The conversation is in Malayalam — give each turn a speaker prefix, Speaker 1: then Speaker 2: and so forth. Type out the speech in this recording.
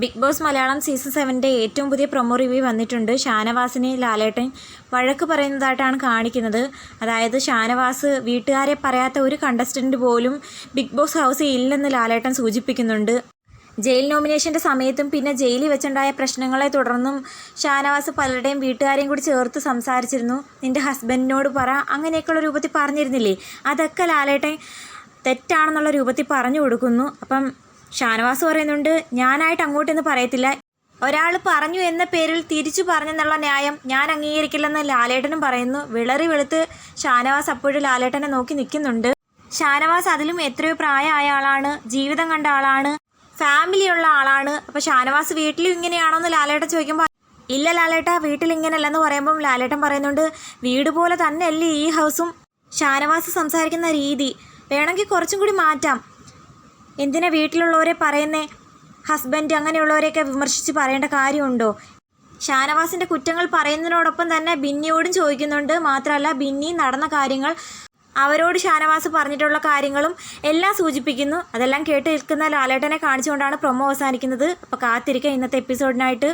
Speaker 1: ബിഗ് ബോസ് മലയാളം സീസൺ സെവന്റെ ഏറ്റവും പുതിയ പ്രൊമോ റിവ്യൂ വന്നിട്ടുണ്ട്. ഷാനവാസിനെ ലാലേട്ടൻ വഴക്ക് പറയുന്നതായിട്ടാണ് കാണിക്കുന്നത്. അതായത് ഷാനവാസ് വീട്ടുകാരെ പറയാത്ത ഒരു കണ്ടസ്റ്റന്റ് പോലും ബിഗ് ബോസ് ഹൗസിൽ ഇല്ലെന്ന് ലാലേട്ടൻ സൂചിപ്പിക്കുന്നുണ്ട്. ജയിൽ നോമിനേഷന്റെ സമയത്തും പിന്നെ ജയിലിൽ വെച്ചുണ്ടായ പ്രശ്നങ്ങളെ തുടർന്നും ഷാനവാസ് പലരുടെയും വീട്ടുകാരെയും കൂടി ചേർത്ത് സംസാരിച്ചിരുന്നു. നിന്റെ ഹസ്ബൻഡിനോട് പറ. അങ്ങനെയൊക്കെയുള്ള രൂപത്തിൽ പറഞ്ഞിരുന്നില്ലേ? അതൊക്കെ ലാലേട്ടൻ തെറ്റാണെന്നുള്ള രൂപത്തിൽ പറഞ്ഞു കൊടുക്കുന്നു. അപ്പം ഷാനവാസ് പറയുന്നുണ്ട് ഞാനായിട്ട് അങ്ങോട്ടെന്ന് പറയത്തില്ല. ഒരാൾ പറഞ്ഞു എന്ന പേരിൽ തിരിച്ചു പറഞ്ഞെന്നുള്ള ന്യായം ഞാൻ അംഗീകരിക്കില്ലെന്ന് ലാലേട്ടനും പറയുന്നു. വിളറി വെളുത്ത് ഷാനവാസ് അപ്പോഴും ലാലേട്ടനെ നോക്കി നിൽക്കുന്നുണ്ട്. ഷാനവാസ് അതിലും എത്രയോ പ്രായമായ ആളാണ് ജീവിതം കണ്ട ആളാണ് ഫാമിലി ഉള്ള ആളാണ്. അപ്പോൾ ഷാനവാസ് വീട്ടിലും ഇങ്ങനെയാണോ എന്ന് ലാലേട്ടൻ ചോദിക്കുമ്പോൾ ഇല്ല ലാലേട്ട വീട്ടിൽ ഇങ്ങനെയല്ലെന്ന് പറയുമ്പം ലാലേട്ടൻ പറയുന്നുണ്ട് വീട് പോലെ തന്നെയല്ലേ ഈ ഹൗസും ഷാനവാസ് സംസാരിക്കുന്ന രീതി വേണമെങ്കിൽ കുറച്ചും കൂടി മാറ്റാം. എന്തിനാ വീട്ടിലുള്ളവരെ പറയുന്നേ? ഹസ്ബൻഡ് അങ്ങനെയുള്ളവരെയൊക്കെ വിമർശിച്ച് പറയേണ്ട കാര്യമുണ്ടോ? ഷാനവാസിന്റെ കുറ്റങ്ങൾ പറയുന്നതിനോടൊപ്പം തന്നെ ബിന്നിയോടും ചോദിക്കുന്നുണ്ട്. മാത്രമല്ല ബിന്നി നടന്ന കാര്യങ്ങൾ അവരോട് ഷാനവാസ് പറഞ്ഞിട്ടുള്ള കാര്യങ്ങളും എല്ലാം സൂചിപ്പിക്കുന്നു. അതെല്ലാം കേട്ട് നിൽക്കുന്ന ലാലേട്ടനെ കാണിച്ചുകൊണ്ടാണ് പ്രൊമോ അവസാനിക്കുന്നത്. അപ്പോൾ കാത്തിരിക്കുക ഇന്നത്തെ എപ്പിസോഡിനായിട്ട്.